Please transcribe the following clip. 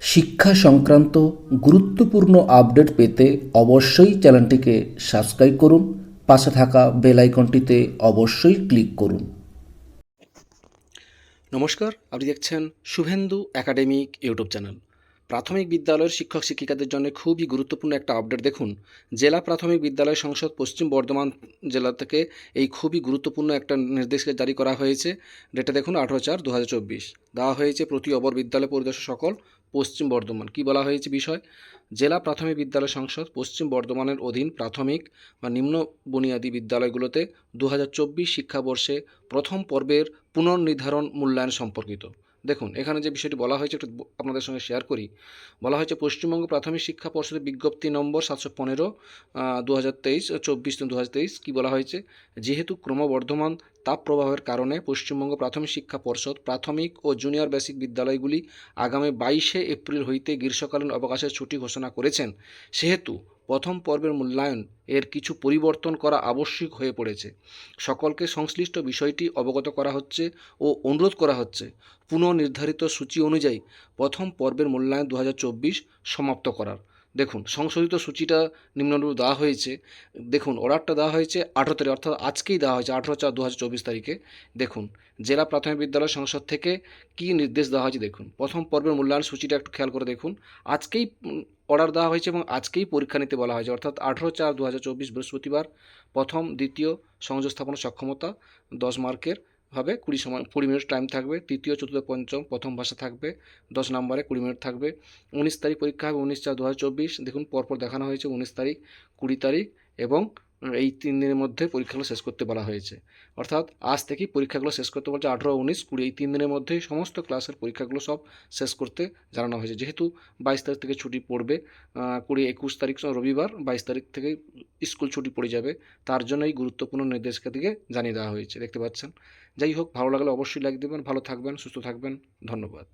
শিক্ষা সংক্রান্ত গুরুত্বপূর্ণ আপডেট পেতে অবশ্যই চ্যানেলটিকে সাবস্ক্রাইব করুন। পাশে থাকা বেল আইকনটিতে অবশ্যই ক্লিক করুন। নমস্কার, আপনি দেখছেন শুভেন্দু একাডেমিক ইউটিউব চ্যানেল। প্রাথমিক বিদ্যালয়ের শিক্ষক শিক্ষিকাদের জন্য খুবই গুরুত্বপূর্ণ একটা আপডেট দেখুন। জেলা প্রাথমিক বিদ্যালয় সংসদ পশ্চিম বর্ধমান জেলা থেকে এই খুবই গুরুত্বপূর্ণ একটা নির্দেশ জারি করা হয়েছে। ডেটা দেখুন আঠেরো চার দু দেওয়া হয়েছে প্রতি অবর বিদ্যালয় পরিদর্শক সকল পশ্চিম বর্ধমান। কি বলা হয়েছে বিষয়? জেলা প্রাথমিক বিদ্যালয় সংসদ পশ্চিম বর্ধমানের অধীন প্রাথমিক বা নিম্ন বুনিয়াদী বিদ্যালয়গুলোতে দু হাজার চব্বিশ শিক্ষাবর্ষে প্রথম পর্বের পুনর্নির্ধারণ মূল্যায়ন সম্পর্কিত। দেখুন, এখানে যে বিষয়টি বলা হয়েছে একটু আপনাদের সঙ্গে শেয়ার করি। বলা হয়েছে পশ্চিমবঙ্গ প্রাথমিক শিক্ষা পর্ষদের বিজ্ঞপ্তি নম্বর সাতশো পনেরো দু হাজার তেইশ, চব্বিশ দু হাজার তেইশ। কী বলা হয়েছে? যেহেতু ক্রমবর্ধমান তাপ প্রবাহের কারণে পশ্চিমবঙ্গ প্রাথমিক শিক্ষা পর্ষদ, প্রাথমিক ও জুনিয়র বেসিক বিদ্যালয়গুলি আগামী বাইশে এপ্রিল হইতে গ্রীষ্মকালীন অবকাশের ছুটি ঘোষণা করেছেন। সেহেতু প্রথম পর্বের মূল্যায়ন এর কিছু পরিবর্তন করা আবশ্যিক হয়ে পড়েছে। সকলকে সংশ্লিষ্ট বিষয়টি অবগত করা হচ্ছে ও অনুরোধ করা হচ্ছে। পুনর্নির্ধারিত সূচি অনুযায়ী প্রথম পর্বের মূল্যায়ন দু হাজার চব্বিশ সমাপ্ত করার। দেখুন, সংশোধিত সূচিটা নিম্নরূপ দেওয়া হয়েছে। দেখুন, অর্ডারটা দেওয়া হয়েছে আঠেরো তারিখ, অর্থাৎ আজকেই দেওয়া হয়েছে আঠেরো চার দু হাজার চব্বিশ তারিখে। দেখুন, জেলা প্রাথমিক বিদ্যালয় সংসদ থেকে কী নির্দেশ দেওয়া হয়েছে দেখুন। প্রথম পর্বের মূল্যায়ন সূচিটা একটু খেয়াল করে দেখুন। আজকেই অর্ডার দেওয়া হয়েছে এবং আজকেই পরীক্ষা নিতে বলা হয়েছে, অর্থাৎ আঠেরো চার দু হাজার চব্বিশ বৃহস্পতিবার প্রথম, দ্বিতীয় সংযোগ স্থাপনের সক্ষমতা দশ মার্কের। হবে কুড়ি সময় কুড়ি মিনিট টাইম থাকবে। তৃতীয়, চতুর্থ, পঞ্চম, প্রথম ভাষা থাকবে। দশ নম্বরে কুড়ি মিনিট থাকবে। উনিশ তারিখ পরীক্ষা হবে, উনিশ চার দু হাজার চব্বিশ। দেখুন, পরপর দেখানো হয়েছে উনিশ তারিখ, কুড়ি তারিখ এবং এই তিন দিনের মধ্যে পরীক্ষাগুলো শেষ করতে বলা হয়েছে। অর্থাৎ আজ থেকেই পরীক্ষাগুলো শেষ করতে বলছে আঠেরো, উনিশ, কুড়ি, এই তিন দিনের মধ্যেই সমস্ত ক্লাসের পরীক্ষাগুলো সব শেষ করতে জানানো হয়েছে। যেহেতু বাইশ তারিখ থেকে ছুটি পড়বে কুড়ি, একুশ তারিখ রবিবার বাইশ তারিখ থেকে স্কুল ছুটি পড়ে যাবে। তার জন্য এই গুরুত্বপূর্ণ নির্দেশকে দিকে জানিয়ে দেওয়া হয়েছে। দেখতে পাচ্ছেন? যাই হোক, ভালো লাগলে অবশ্যই লাইক দেবেন, ভালো থাকবেন, সুস্থ থাকবেন। ধন্যবাদ।